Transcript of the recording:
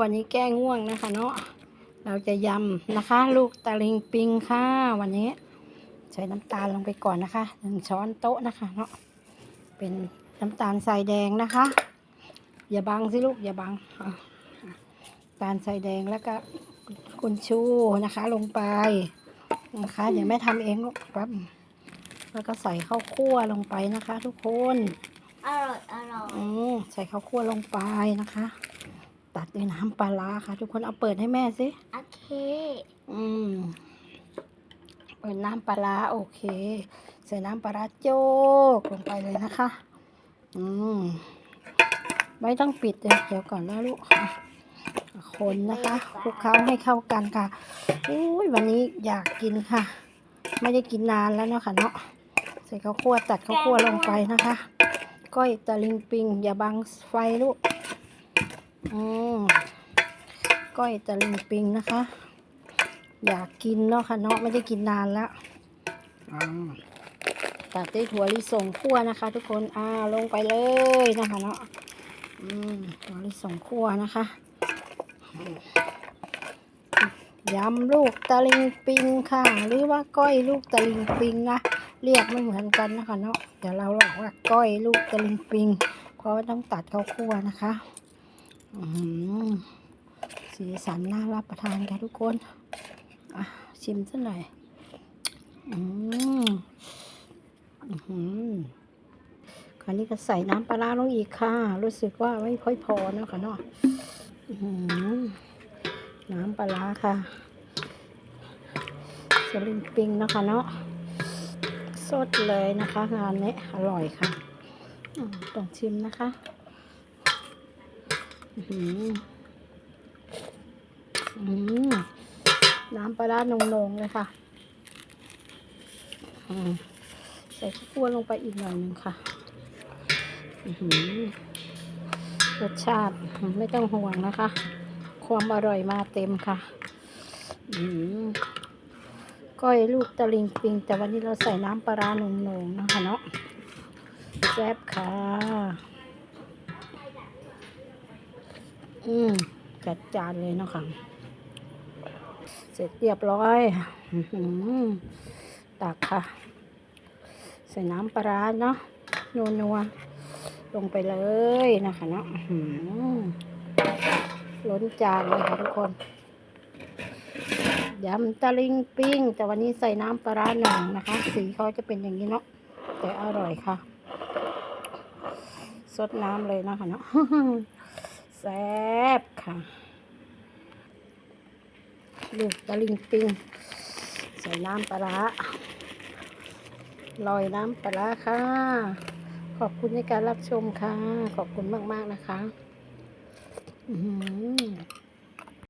วันนี้แก้ง่วงนะคะเนาะเราจะยำนะคะ ลูกตะลิงปิงค่ะ วันนี้ ใส่น้ำตาลลงไปก่อนนะคะหนึ่งช้อนโต๊ะนะคะเนาะเป็นน้ำตาลทรายแดงนะคะ อย่าบังสิลูกอย่าบังอะน้ำตาลทรายแดงแล้วก็กุนชูนะคะลงไปนะคะเดี๋ยวแม่ทำเองลูกแป๊บแล้วก็ใส่ข้าวคั่วลงไปนะคะ ทุกคนอร่อยอร่อยอืมใส่ข้าวคั่วลงไปนะคะ ตัดด้วยน้ำปลาร้าค่ะ ทุกคนเอาเปิดให้แม่สิโอเค อืมเปิดน้ำปลาร้าโอเค ใส่น้ำปลาร้าโจกลงไปเลยนะคะ อืมไม่ต้องปิดเลยเดี๋ยวก่อนนะลูกค่ะคนนะคะคลุกเคล้าให้เข้ากันค่ะอุ้ยวันนี้อยากกินค่ะ ไม่ได้กินนานแล้วเนาะค่ะเนาะใส่ข้าวคั่วตัดข้าวคั่วลงไปนะคะ ก้อยตะลิงปิง อย่าบังไฟลูก อืมก้อยตะลิงปิงนะคะ อยากกินเนาะค่ะเนาะไม่ได้กินนานแล้วตัดด้วยถั่วลิสงคั่วนะคะ ทุกคนอ่าลงไปเลยนะคะเนาะอืมถั่วลิสงคั่วนะคะยำลูกตะลิงปิงค่ะ หรือว่าก้อยลูกตะลิงปิงนะเรียกไม่เหมือนกันนะคะเนาะเดี๋ยวเราบอกว่าก้อยลูกตะลิงปิง เพราะต้องตัดข้าวคั่วนะคะอื สีสันน่ารับประทานค่ะทุกคนอะชิมสักหน่อย อืมอือหือคราวนี้ก็ใส่น้ำปลาลงอีกค่ะ รู้สึกว่าไม่ค่อยพอเนอะค่ะเนาะอื้อหือน้ำปลาค่ะสลิงปิงนะคะเนาะ สดเลยนะคะงานนี้อร่อยค่ะ ต้องชิมนะคะ น้ำปลาร้านงๆเลยค่ะใส่ข้าวคั่วลงไปอีกหน่อยหนึ่งค่ะรสชาติไม่ต้องห่วงนะคะ ความอร่อยมาเต็มค่ะก้อยลูกตะลิงปิง แต่วันนี้เราใส่น้ำปลาร้านงๆนะคะเนาะแซ่บค่ะ อืมจัดจานเลยเนาะค่ะ เสร็จเรียบร้อยตักค่ะ ใส่น้ำปลาร้าเนาะนัวนัวๆลงไปเลยนะคะเนาะล้นจานเลยค่ะทุกคนยำตะลิงปิ้ง แต่วันนี้ใส่น้ำปลาร้าหนึ่งนะคะ สีเขาจะเป็นอย่างนี้เนาะแต่อร่อยค่ะ สดน้ำเลยนะคะเนาะ ซ่บค่ะลูกตะลิงปิงใส่น้ำปลาลอยน้ำปลาค่ะ ขอบคุณในการรับชมค่ะ ขอบคุณมาก ๆ นะคะ อื